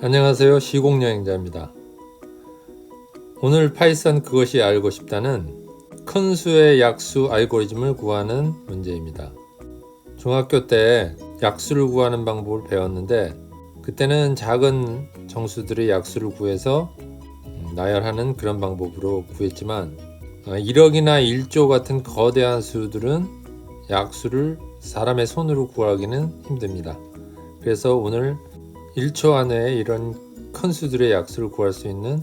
안녕하세요. 시공여행자입니다. 오늘 파이썬 그것이 알고 싶다는 큰 수의 약수 알고리즘을 구하는 문제입니다. 중학교 때 약수를 구하는 방법을 배웠는데 그때는 작은 정수들의 약수를 구해서 음, 나열하는 그런 방법으로 구했지만 1억이나 1조 같은 거대한 수들은 약수를 사람의 손으로 구하기는 힘듭니다. 그래서 오늘 1초 안에 이런 큰 수들의 약수를 구할 수 있는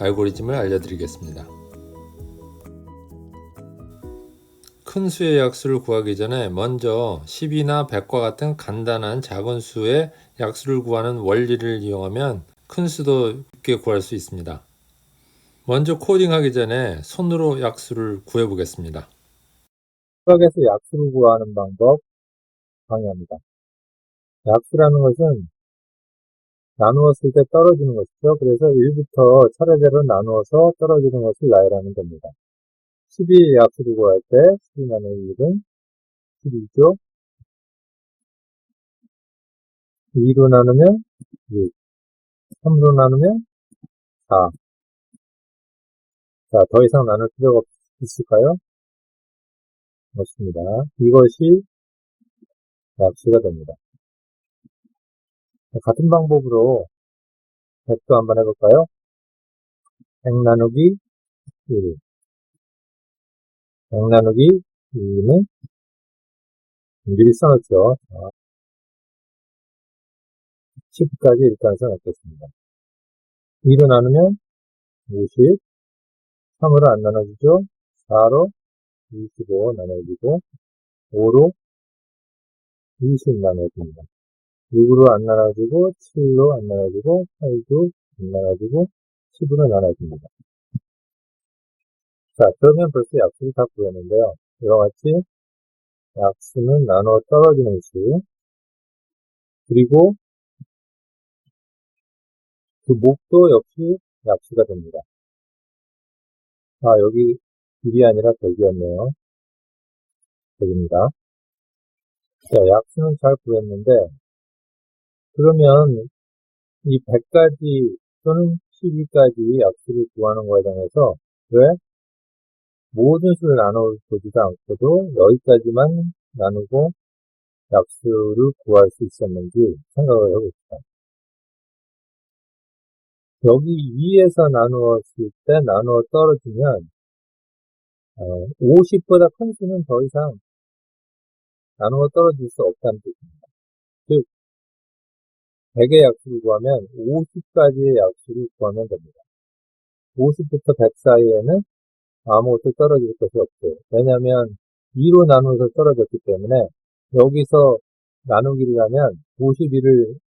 알고리즘을 알려드리겠습니다. 큰 수의 약수를 구하기 전에 먼저 10이나 100과 같은 간단한 작은 수의 약수를 구하는 원리를 이용하면 큰 수도 쉽게 구할 수 있습니다. 먼저 코딩하기 전에 손으로 약수를 구해 보겠습니다. 수학에서 약수를 구하는 방법 강의합니다. 약수라는 것은 나누었을 때 떨어지는 것이죠. 그래서 1부터 차례대로 나누어서 떨어지는 것을 나열하는 겁니다. 12 약수를 구할 때 12 나누기 1은 12죠. 2로 나누면 6, 3로 나누면 4. 자, 더 이상 나눌 필요가 있을까요? 없습니다. 이것이 약수가 됩니다. 같은 방법으로 100도 한번 해볼까요? 100 나누기 1. 100 나누기 2는 미리 써놓죠. 10까지 일단 써놓겠습니다. 2로 나누면 50, 3으로 안 나눠지죠? 4로 25 나눠지고 5로 20 나눠집니다. 6으로 안 나눠지고 7로 안 나눠지고 8도 안 나눠지고 10으로 나눠집니다. 자, 그러면 벌써 약수를 다 구했는데요. 이와 같이 약수는 나눠 떨어지는 수 그리고 그 목도 역시 약수가 됩니다. 아, 여기 1이 아니라 100이었네요. 100입니다. 자, 약수는 잘 구했는데, 그러면 이 100까지 또는 12까지 약수를 구하는 과정에서 왜 모든 수를 나눠보지도 않고도 여기까지만 나누고 약수를 구할 수 있었는지 생각을 해봅시다. 여기 2에서 나누었을 때 나누어 떨어지면 어, 50보다 큰 수는 더 이상 나누어 떨어질 수 없다는 뜻입니다. 즉 100의 약수를 구하면 50까지의 약수를 구하면 됩니다. 50부터 100 사이에는 아무것도 떨어질 것이 없어요. 왜냐하면 2로 나누어서 떨어졌기 때문에 여기서 나누기를 하면 51을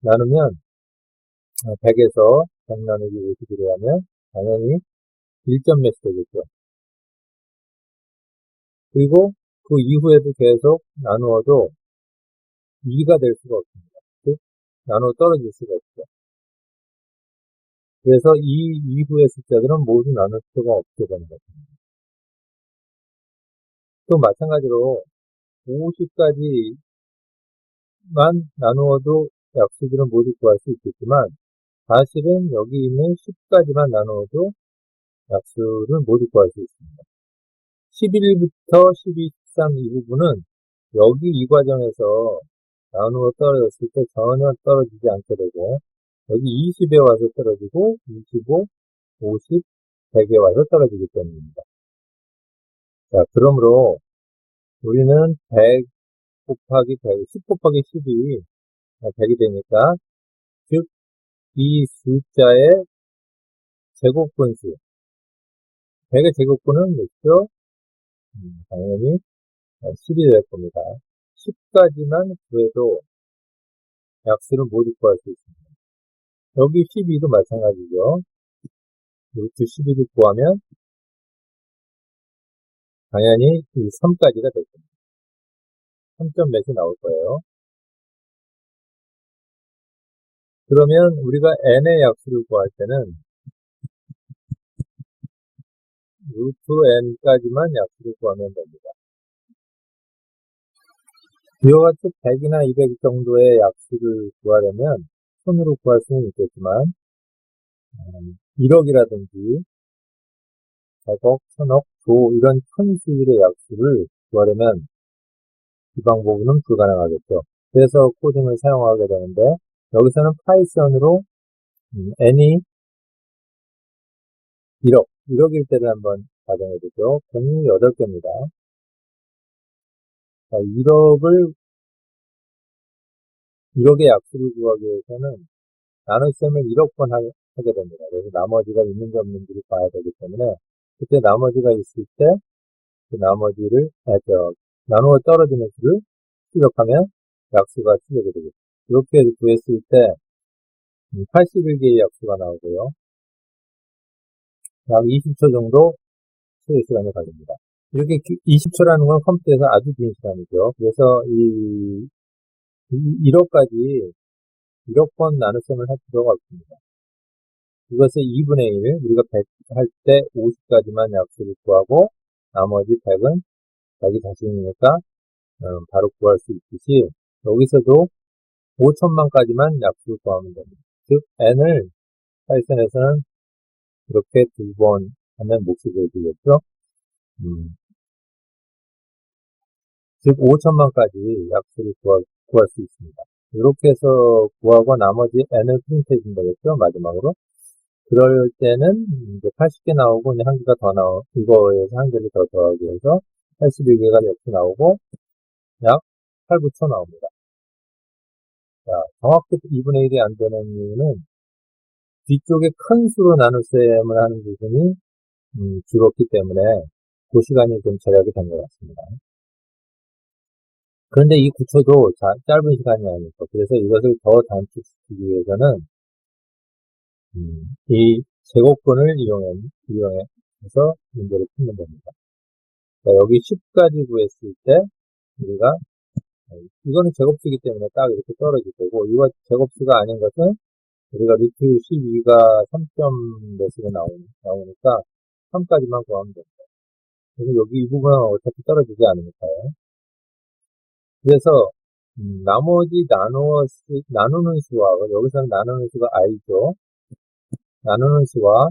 나누면 100에서 100 나누기 51을 하면 당연히 1점 몇이 되겠죠. 그리고 그 이후에도 계속 나누어도 2가 될 수가 없습니다. 즉, 나누어 떨어질 수가 없죠. 그래서 이 이후의 숫자들은 모두 나눌 수가 없게 되는 것입니다. 또 마찬가지로 50까지만 나누어도 약수들은 모두 구할 수 있겠지만 사실은 여기 있는 10까지만 나누어도 약수를 모두 구할 수 있습니다. 11부터 12, 13 이 부분은 여기 이 과정에서 나누어 떨어졌을 때 전혀 떨어지지 않게 되고 여기 20에 와서 떨어지고 25, 50, 100에 와서 떨어지기 때문입니다. 자, 그러므로 우리는 100 곱하기 100, 10 곱하기 10이 100이 되니까 즉 이 숫자의 제곱분수 100의 제곱분은 몇이죠? 음, 당연히 10이 될 겁니다. 10까지만 구해도 약수를 모두 구할 수 있습니다. 여기 12도 마찬가지죠. 루트 12를 구하면 당연히 이 3까지가 될 겁니다. 3점 몇이 나올 거예요. 그러면 우리가 n의 약수를 구할 때는 루트 n까지만 약수를 구하면 됩니다. 이와 같이 100이나 200 정도의 약수를 구하려면 손으로 구할 수는 있겠지만, 음, 1억이라든지, 100억, 1000억, 조, 이런 큰 수일의 약수를 구하려면 이 방법은 불가능하겠죠. 그래서 코딩을 사용하게 되는데, 여기서는 파이썬으로 음, n이 1억, 1억일 때를 한번 가정해 보죠. 공이 8개입니다. 자, 1억을 1억의 약수를 구하기 위해서는 나눗셈을 1억 번 하, 게 됩니다. 그래서 나머지가 있는지 없는지를 봐야 되기 때문에 그때 나머지가 있을 때 그 나머지를 아, 저, 나누어 떨어지는 수를 출력하면 약수가 출력이 되겠죠. 이렇게 구했을 때 81개의 약수가 나오고요. 약 20초 정도 소요 시간이 걸립니다. 이렇게 20초라는 건 컴퓨터에서 아주 긴 시간이죠. 그래서 이 1억까지 1억 번 나눗셈을 할 필요가 없습니다. 이것을 2분의 1, 우리가 100 할 때 50까지만 약수를 구하고 나머지 100은 자기 자신이니까 음, 바로 구할 수 있듯이 여기서도 5천만까지만 약수를 구하면 됩니다. 즉 n을 파이썬에서는 이렇게 두 번 하면 몫이 되겠죠. 음. 즉 5천만까지 약수를 구할, 구할 수 있습니다. 이렇게 해서 구하고 나머지 n을 프린트해 준다겠죠. 마지막으로. 그럴 때는 이제 80개 나오고 이제 한 개가 더 나오, 이거에서 한 개를 더 더하기 해서 81개가 이렇게 나오고 약 8, 9초 나옵니다. 자, 정확히 2분의 1이 안 되는 이유는 뒤쪽에 큰 수로 나눗셈을 하는 부분이 음, 줄었기 때문에 그 시간이 좀 절약이 된 것 같습니다. 그런데 이 9초도 자, 짧은 시간이 아니고 그래서 이것을 더 단축시키기 위해서는 음, 이 제곱근을 이용해, 이용해서 문제를 풀면 됩니다. 자, 여기 10까지 구했을 때 우리가 어, 이거는 제곱수이기 때문에 딱 이렇게 떨어질 거고 이거 제곱수가 아닌 것은 우리가 루트 12가 3점 몇으로 나오니까 3까지만 구하면 됩니다. 그래서 여기 이 부분은 어차피 떨어지지 않으니까요. 그래서 음, 나머지 나누어 나누는 수와 여기서는 나누는 수가 i죠. 나누는 수와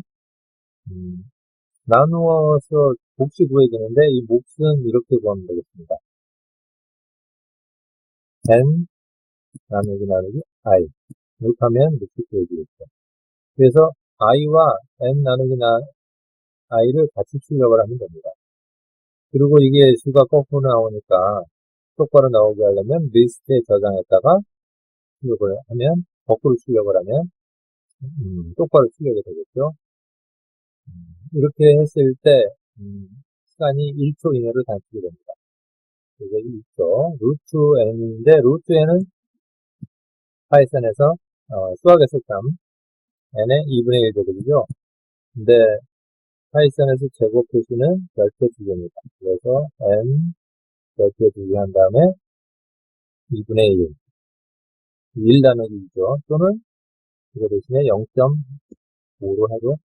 음, 나누어서 몫이 구해지는데 이 몫은 이렇게 구하면 되겠습니다. n 나누기 나누기 i 이렇게 하면 몫이 구해지겠죠. 그래서 i와 n 나누기 나 i를 같이 출력을 하면 됩니다. 그리고 이게 수가 거꾸로 나오니까 똑바로 나오게 하려면 리스트에 저장했다가 출력을 하면 거꾸로 출력을 하면 음, 똑바로 출력이 되겠죠. 음, 이렇게 했을 때 음, 시간이 1초 이내로 단축이 됩니다. 그래서 1초 루트 n인데 루트 n은 파이썬에서 어, 수학에서 참 n의 2분의 1 제곱이죠. 근데 파이썬에서 제곱 표시는 별표 두 개입니다. 그래서 n 별표 두개 한 다음에 2분의 1 1 나누기 2죠. 또는 이거 대신에 0.5로 해도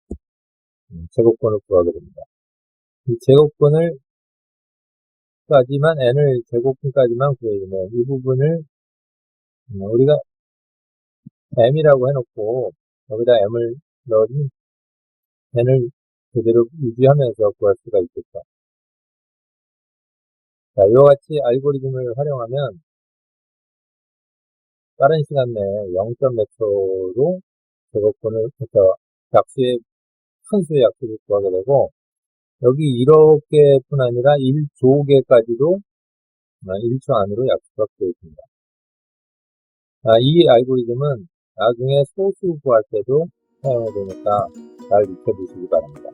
음, 제곱권을 구하게 됩니다. 이 제곱권을 까지만 n을 제곱권까지만 구해주면 이 부분을 음, 우리가 m이라고 해놓고 여기다 m을 넣으니 n을 그대로 유지하면서 구할 수가 있겠죠. 자, 이와 같이 알고리즘을 활용하면 빠른 시간 내에 0. 몇 초로 제곱권을 해서 약수의 큰 수의 약수를 구하게 되고 여기 이렇게 뿐 아니라 1조 개까지도 1초 안으로 약수가 구해집니다. 아, 이 알고리즘은 나중에 소수 구할 때도 사용이 되니까 잘 익혀두시기 바랍니다.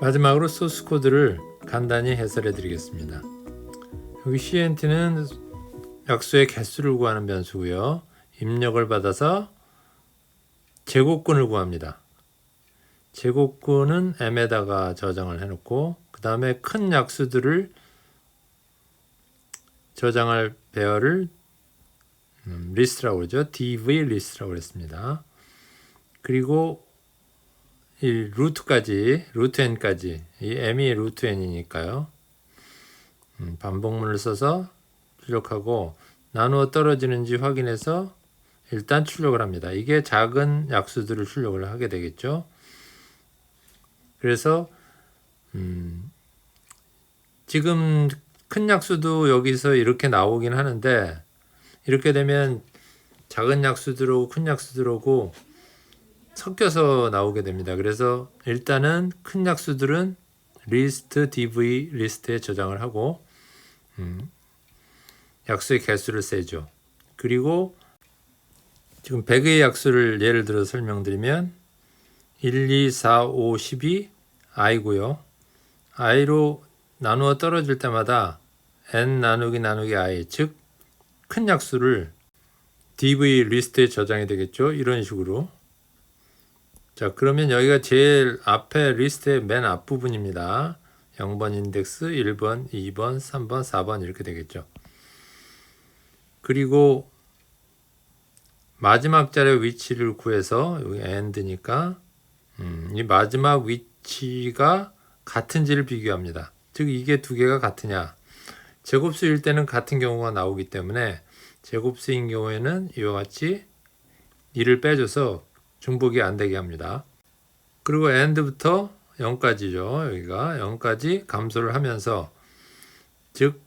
마지막으로 소스 코드를 간단히 해설해 드리겠습니다. 여기 CNT는 약수의 개수를 구하는 변수고요. 입력을 받아서 제곱근을 구합니다. 제곱근은 m에다가 저장을 해놓고 그 다음에 큰 약수들을 저장할 배열을 음, 리스트라고 그러죠. dv 리스트라고 그랬습니다. 그리고 이 루트까지 루트 n까지 이 m이 루트 n이니까요. 음, 반복문을 써서 출력하고 나누어 떨어지는지 확인해서 일단 출력을 합니다. 이게 작은 약수들을 출력을 하게 되겠죠. 그래서 음, 지금 큰 약수도 여기서 이렇게 나오긴 하는데 이렇게 되면 작은 약수들하고 큰 약수들하고 섞여서 나오게 됩니다. 그래서 일단은 큰 약수들은 리스트 dv 리스트에 저장을 하고 음, 약수의 개수를 세죠. 그리고 지금 100의 약수를 예를 들어 설명드리면 1, 2, 4, 5, 12 i고요. i로 나누어 떨어질 때마다 n 나누기 나누기 i 즉 큰 약수를 dv 리스트에 저장이 되겠죠. 이런 식으로. 자, 그러면 여기가 제일 앞에 리스트의 맨 앞부분입니다. 0번 인덱스, 1번, 2번, 3번, 4번 이렇게 되겠죠. 그리고 마지막 자리의 위치를 구해서 여기 end니까 음, 이 마지막 위치가 같은지를 비교합니다. 즉 이게 두 개가 같으냐. 제곱수일 때는 같은 경우가 나오기 때문에 제곱수인 경우에는 이와 같이 1을 빼줘서 중복이 안 되게 합니다. 그리고 end부터 0까지죠. 여기가 0까지 감소를 하면서 즉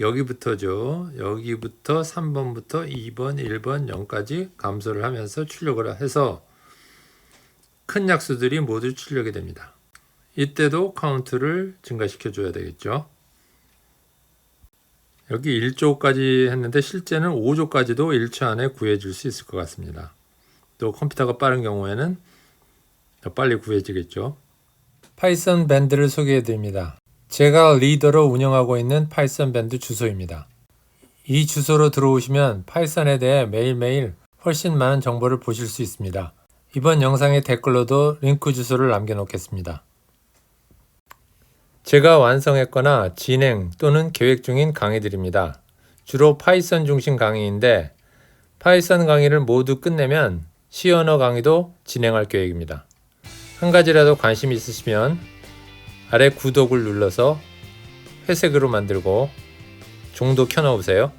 여기부터죠. 여기부터 3번부터 2번, 1번, 0까지 감소를 하면서 출력을 해서 큰 약수들이 모두 출력이 됩니다. 이때도 카운트를 증가시켜 줘야 되겠죠. 여기 1조까지 했는데 실제는 5조까지도 1초 안에 구해줄 수 있을 것 같습니다. 또 컴퓨터가 빠른 경우에는 더 빨리 구해지겠죠. 파이썬 밴드를 소개해 드립니다. 제가 리더로 운영하고 있는 파이썬 밴드 주소입니다. 이 주소로 들어오시면 파이썬에 대해 매일매일 훨씬 많은 정보를 보실 수 있습니다. 이번 영상의 댓글로도 링크 주소를 남겨놓겠습니다. 제가 완성했거나 진행 또는 계획 중인 강의들입니다. 주로 파이썬 중심 강의인데 파이썬 강의를 모두 끝내면 C 언어 강의도 진행할 계획입니다. 한 가지라도 관심 있으시면 아래 구독을 눌러서 회색으로 만들고 종도 켜놓으세요.